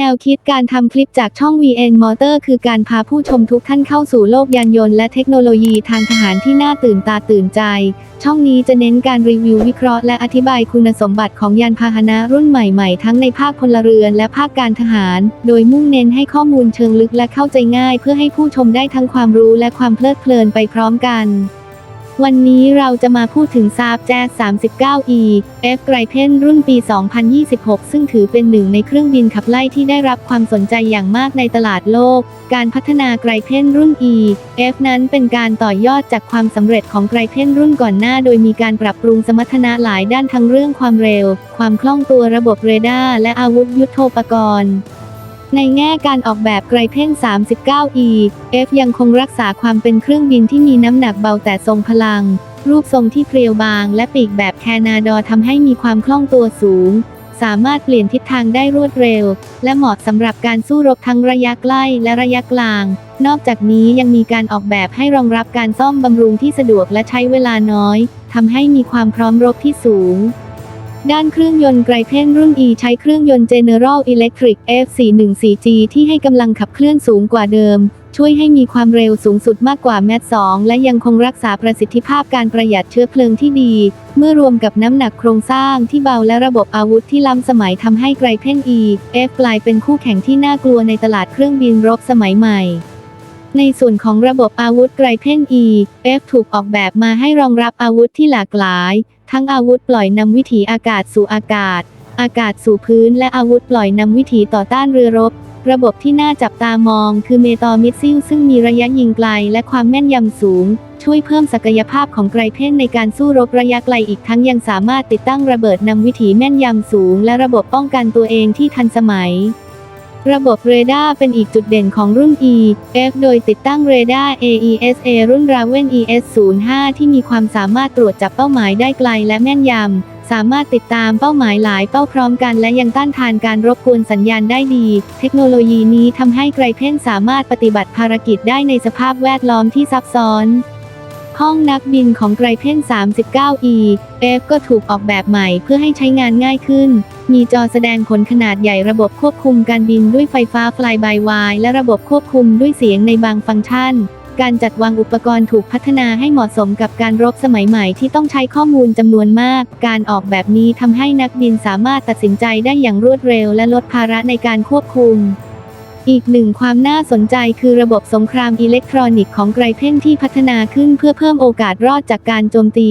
แนวคิดการทำคลิปจากช่อง VN Motor คือการพาผู้ชมทุกท่านเข้าสู่โลกยานยนต์และเทคโนโลยีทางทหารที่น่าตื่นตาตื่นใจ ช่องนี้จะเน้นการรีวิววิเคราะห์และอธิบายคุณสมบัติของยานพาหนะรุ่นใหม่ๆ ทั้งในภาคพลเรือนและภาคการทหาร โดยมุ่งเน้นให้ข้อมูลเชิงลึกและเข้าใจง่าย เพื่อให้ผู้ชมได้ทั้งความรู้และความเพลิดเพลินไปพร้อมกัน วันนี้เราจะมาพูดถึงซาบแจ๊ส 39E F ไกรเพนรุ่นปี 2026 ซึ่งถือเป็นหนึ่งในเครื่องบินขับไล่ที่ได้รับความสนใจอย่างมากในตลาดโลก การพัฒนาไกรเพนรุ่น E F นั้นเป็นการต่อยอดจากความสำเร็จของไกรเพนรุ่นก่อนหน้า โดยมีการปรับปรุงสมรรถนะหลายด้านทั้งเรื่องความเร็ว ความคล่องตัวระบบเรดาร์และอาวุธยุทโธปกรณ์ ในแง่การออกแบบไกรเพ่น 39E F ยังคงรักษาความเป็นเครื่องบินที่มีน้ำหนักเบาแต่ทรงพลัง รูปทรงที่เพรียวบาง และปีกแบบแคนาดอทำให้มีความคล่องตัวสูง สามารถเปลี่ยนทิศทางได้รวดเร็ว และเหมาะสำหรับการสู้รบทั้งระยะใกล้และระยะกลาง นอกจากนี้ยังมีการออกแบบให้รองรับการซ่อมบำรุงที่สะดวกและใช้เวลาน้อยทำให้มีความพร้อมรบที่สูง ด้านเครื่องยนต์ไกรเพนรุ่น E ใช้เครื่องยนต์ General Electric F414G ที่ให้กำลังขับเคลื่อนสูงกว่าเดิม ช่วยให้มีความเร็วสูงสุดมากกว่าแมท2และยังคงรักษาประสิทธิภาพการประหยัดเชื้อเพลิงที่ดี เมื่อรวมกับน้ำหนักโครงสร้างที่เบาและระบบอาวุธที่ล้ำสมัยทำให้ไกรเพน E F กลายเป็นคู่แข่งที่น่ากลัวในตลาดเครื่องบินรบสมัยใหม่ในส่วนของระบบอาวุธไกรเพน E F ถูกออกแบบมาให้รองรับอาวุธที่หลากหลาย ทั้งอาวุธปล่อยนำวิถีอากาศสู่อากาศ อากาศสู่พื้นและอาวุธปล่อยนำวิถีต่อต้านเรือรบ ระบบที่น่าจับตามองคือเมตอมิสซิลซึ่งมีระยะยิงไกลและความแม่นยำสูง ช่วยเพิ่มศักยภาพของไกรเพนในการสู้รบระยะไกลอีกทั้งยังสามารถติดตั้งระเบิดนำวิถีแม่นยำสูง และระบบป้องกันตัวเองที่ทันสมัย ระบบเรดาร์เป็นอีกจุดเด่นของรุ่น E F โดยติดตั้งเรดาร์ AESA รุ่น Raven ES05 ที่มีความสามารถตรวจจับเป้าหมายได้ไกลและแม่นยำ สามารถติดตามเป้าหมายหลายเป้าพร้อมกันและยังต้านทานการรบกวนสัญญาณได้ดี เทคโนโลยีนี้ทำให้ไกรเพนสามารถปฏิบัติภารกิจได้ในสภาพแวดล้อมที่ซับซ้อน ห้องนักบินของไกรเพน 39E F ก็ถูกออกแบบใหม่เพื่อให้ใช้งานง่ายขึ้น มีจอแสดงผลขนาดใหญ่ระบบควบคุมการบินด้วยไฟฟ้า Fly by Wire และระบบควบคุมด้วยเสียงในบางฟังก์ชัน การจัดวางอุปกรณ์ถูกพัฒนาให้เหมาะสมกับการรบสมัยใหม่ที่ต้องใช้ข้อมูลจำนวนมาก การออกแบบนี้ทำให้นักบินสามารถตัดสินใจได้อย่างรวดเร็วและลดภาระในการควบคุม อีกหนึ่งความน่าสนใจคือระบบสงครามอิเล็กทรอนิกส์ของไกรเพนที่พัฒนาขึ้นเพื่อเพิ่มโอกาสรอดจากการโจมตี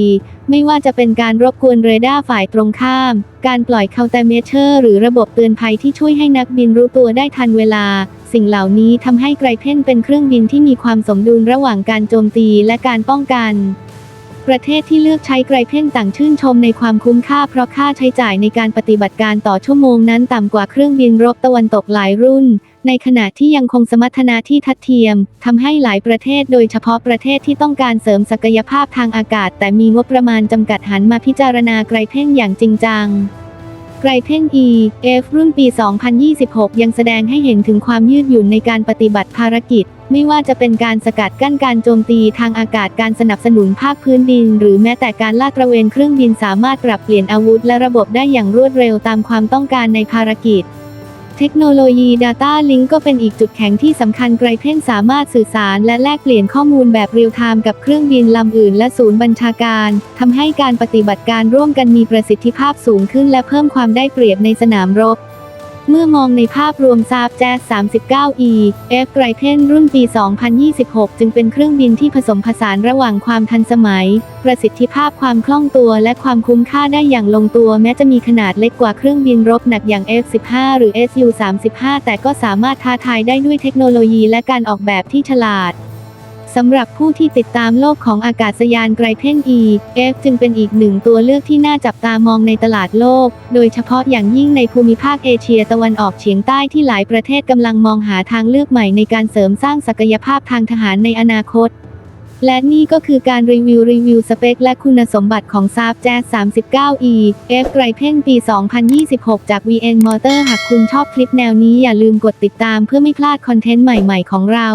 ไม่ว่าจะเป็นการรบกวนเรดาร์ฝ่ายตรงข้าม การปล่อยเคาน์เตอร์เมเชอร์หรือระบบเตือนภัยที่ช่วยให้นักบินรู้ตัวได้ทันเวลา สิ่งเหล่านี้ทำให้ไกรเพนเป็นเครื่องบินที่มีความสมดุลระหว่างการโจมตีและการป้องกันประเทศที่เลือกใช้ไกรเพนต่างชื่นชมในความคุ้มค่าเพราะค่าใช้จ่ายในการปฏิบัติการต่อชั่วโมงนั้นต่ำกว่าเครื่องบินรบตะวันตกหลายรุ่น ในขณะที่ยังคงสมรรถนะที่ทัดเทียมทำให้หลายประเทศโดยเฉพาะประเทศที่ต้องการเสริมศักยภาพทางอากาศ แต่มีงบประมาณจำกัดหันมาพิจารณาไกรเพนอย่างจริงจังไกรเพน E F รุ่นปี 2026 ยังแสดงให้เห็นถึงความยืดหยุ่นในการปฏิบัติภารกิจ ไม่ว่าจะเป็นการสกัดกั้นการโจมตีทางอากาศการสนับสนุนภาคพื้นดิน หรือแม้แต่การลาดตระเวนเครื่องบินสามารถปรับเปลี่ยนอาวุธและระบบได้อย่างรวดเร็วตามความต้องการในภารกิจ เทคโนโลยี Data Link ก็เป็นอีกจุดแข็งที่สำคัญไกรเพนสามารถสื่อสารและแลกเปลี่ยนข้อมูลแบบเรียลไทม์กับเครื่องบินลำอื่นและศูนย์บัญชาการทำให้การปฏิบัติการร่วมกันมีประสิทธิภาพสูงขึ้นและเพิ่มความได้เปรียบในสนามรบ เมื่อมองในภาพรวมซาบแจ๊ส 39E F ไกรเพนรุ่นปี 2026 จึงเป็นเครื่องบินที่ผสมผสานระหว่างความทันสมัย ประสิทธิภาพความคล่องตัวและความคุ้มค่าได้อย่างลงตัวแม้จะมีขนาดเล็กกว่าเครื่องบินรบหนักอย่าง F-15 หรือ Su-35 แต่ก็สามารถท้าทายได้ด้วยเทคโนโลยีและการออกแบบที่ฉลาด สำหรับผู้ที่ติดตามโลกของอากาศยานไกรเพ่น E F จึงเป็นอีกหนึ่งตัวเลือกที่น่าจับตามองในตลาดโลก โดยเฉพาะอย่างยิ่งในภูมิภาคเอเชียตะวันออกเฉียงใต้ที่หลายประเทศกำลังมองหาทางเลือกใหม่ในการเสริมสร้างศักยภาพทางทหารในอนาคต และนี่ก็คือการรีวิวรีวิวสเปคและคุณสมบัติของซาบแจ๊ส 39E F ไกรเพ่นปี 2026 จาก VN Motor หากคุณชอบคลิปแนวนี้อย่าลืมกดติดตามเพื่อไม่พลาดคอนเทนต์ใหม่ ๆ ของเรา